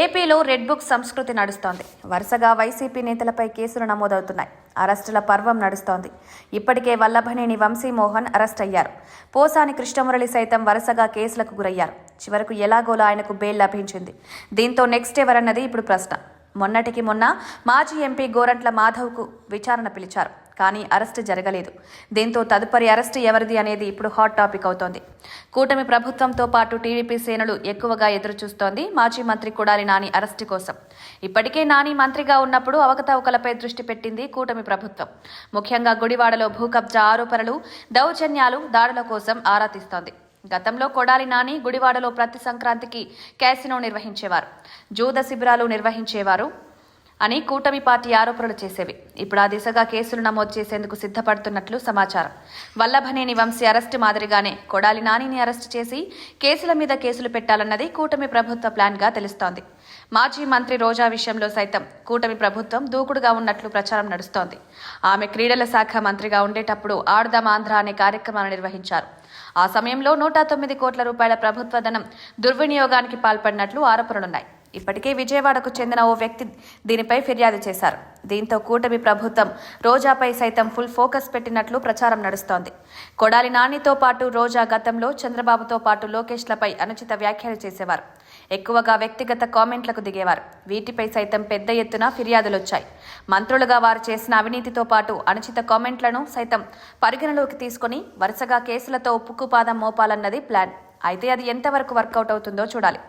ఏపీలో red book సంస్కృతి నడుస్తోంది. వరుసగా వైసీపీ నేతలపై కేసులు నమోదవుతున్నాయి. అరెస్టుల పర్వం నడుస్తోంది. ఇప్పటికే వల్లభనేని వంశీమోహన్ అరెస్ట్ అయ్యారు పోసాని కృష్ణమురళి సైతం వరుసగా కేసులకు గురయ్యారు. చివరకు ఎలాగోలా ఆయనకు బెయిల్ లభించింది. దీంతో నెక్స్ట్ ఎవరన్నది ఇప్పుడు ప్రశ్న. మొన్నటికి మొన్న మాజీ ఎంపీ గోరంట్ల మాధవ్కు విచారణ పిలిచారు. కానీ అరెస్టు జరగలేదు. దీంతో తదుపరి అరెస్టు ఎవరిది అనేది ఇప్పుడు హాట్ టాపిక్ అవుతోంది. కూటమి ప్రభుత్వంతో పాటు టీడీపీ సేనలు ఎక్కువగా ఎదురుచూస్తోంది మాజీ మంత్రి కొడాలి నాని అరెస్టు కోసం. ఇప్పటికే నాని మంత్రిగా ఉన్నప్పుడు అవకతవకలపై దృష్టి పెట్టింది కూటమి ప్రభుత్వం. ముఖ్యంగా గుడివాడలో భూ కబ్జా ఆరోపణలు దౌర్జన్యాలు దాడుల కోసం ఆరా తీస్తోంది. గతంలో కొడాలి నాని గుడివాడలో ప్రతి సంక్రాంతికి క్యాసినో నిర్వహించేవారు జూద శిబిరాలు నిర్వహించేవారు అని కూటమి పార్టీ ఆరోపణలు చేసేవి. ఇప్పుడు ఆ దిశగా కేసులు నమోదు చేసేందుకు సిద్ధపడుతున్నట్లు సమాచారం. వల్లభనేని వంశీ అరెస్టు మాదిరిగానే కొడాలి నానిని అరెస్టు చేసి కేసుల మీద కేసులు పెట్టాలన్నది కూటమి ప్రభుత్వ ప్లాన్గా తెలుస్తోంది. మాజీ మంత్రి రోజా విషయంలో సైతం కూటమి ప్రభుత్వం దూకుడుగా ఉన్నట్లు ప్రచారం నడుస్తోంది. ఆమె క్రీడల శాఖ మంత్రిగా ఉండేటప్పుడు ఆడుదాం ఆంధ్ర అనే కార్యక్రమాన్ని నిర్వహించారు. ఆ సమయంలో నూట తొమ్మిది కోట్ల రూపాయల ప్రభుత్వ ధనం దుర్వినియోగానికి పాల్పడినట్లు ఆరోపణలున్నాయి. ఇప్పటికే విజయవాడకు చెందిన ఓ వ్యక్తి దీనిపై ఫిర్యాదు చేశారు. దీంతో కూటమి ప్రభుత్వం రోజాపై సైతం ఫుల్ ఫోకస్ పెట్టినట్లు ప్రచారం నడుస్తోంది. కొడాలి నానితో పాటు రోజా గతంలో చంద్రబాబుతో పాటు లోకేష్లపై అనుచిత వ్యాఖ్యలు చేసేవారు. ఎక్కువగా వ్యక్తిగత కామెంట్లకు దిగేవారు. వీటిపై సైతం పెద్ద ఎత్తున ఫిర్యాదులొచ్చాయి. మంత్రులుగా వారు చేసిన అవినీతితో పాటు అనుచిత కామెంట్లను సైతం పరిగణలోకి తీసుకుని వరుసగా కేసులతో ఉప్పుకుపాదం మోపాలన్నది ప్లాన్. అయితే అది ఎంతవరకు వర్కౌట్ అవుతుందో చూడాలి.